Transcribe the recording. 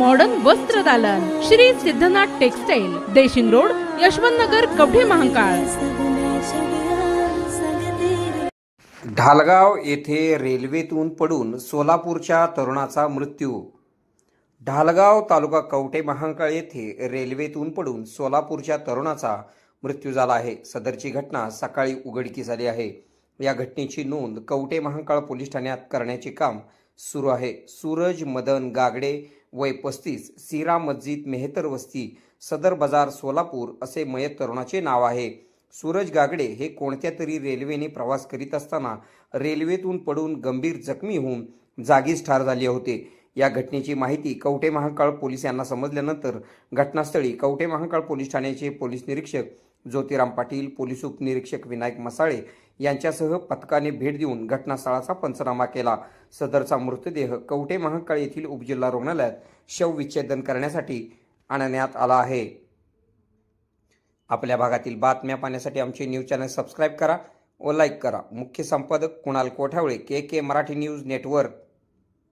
Modern वस्त्र दालन. Shri Siddhanath textile Deshing road Yashwant Nagar Kavathe Mahakal. Dhalgaon येथे रेल्वेतून पडून सोलापूरच्या तरुणाचा मृत्यू. ढालगाव तालुका कवठे महांकाळ येथे रेल्वेतून पडून सोलापूरच्या तरुणाचा मृत्यू झाला आहे. सदरची घटना सकाळी उघडकीस आली आहे. या घटनेची नोंद कवठे महांकाळ पोलीस ठाण्यात करण्याचे काम सुरू आहे. सूरज मदन गागडे वय पस्तीस सीरा मस्जिद मेहतर वस्ती सदर बाजार सोलापूर असे मयत तरुणाचे नाव आहे. सूरज गागडे हे कोणत्या तरी रेल्वेने प्रवास करीत असताना रेल्वेतून पडून गंभीर जखमी होऊन जागीच ठार झाले होते. या घटनेची माहिती कवटे महाकाळ पोलीस यांना समजल्यानंतर घटनास्थळी कवटे महाकाळ पोलीस ठाण्याचे पोलीस निरीक्षक ज्योतिराम पाटील पोलीस उपनिरीक्षक विनायक मसाळे यांच्यासह पथकाने भेट देऊन घटनास्थळाचा पंचनामा केला. सदरचा मृतदेह कवटे महांकाळ येथील उपजिल्हा रुग्णालयात शवविच्छेदन करण्यासाठी आणण्यात आला आहे. आपल्या भागातील बातम्या पाहण्यासाठी आमचे न्यूज चॅनल सबस्क्राईब करा व लाईक करा. मुख्य संपादक Kunal Kothawale K K Marathi news network.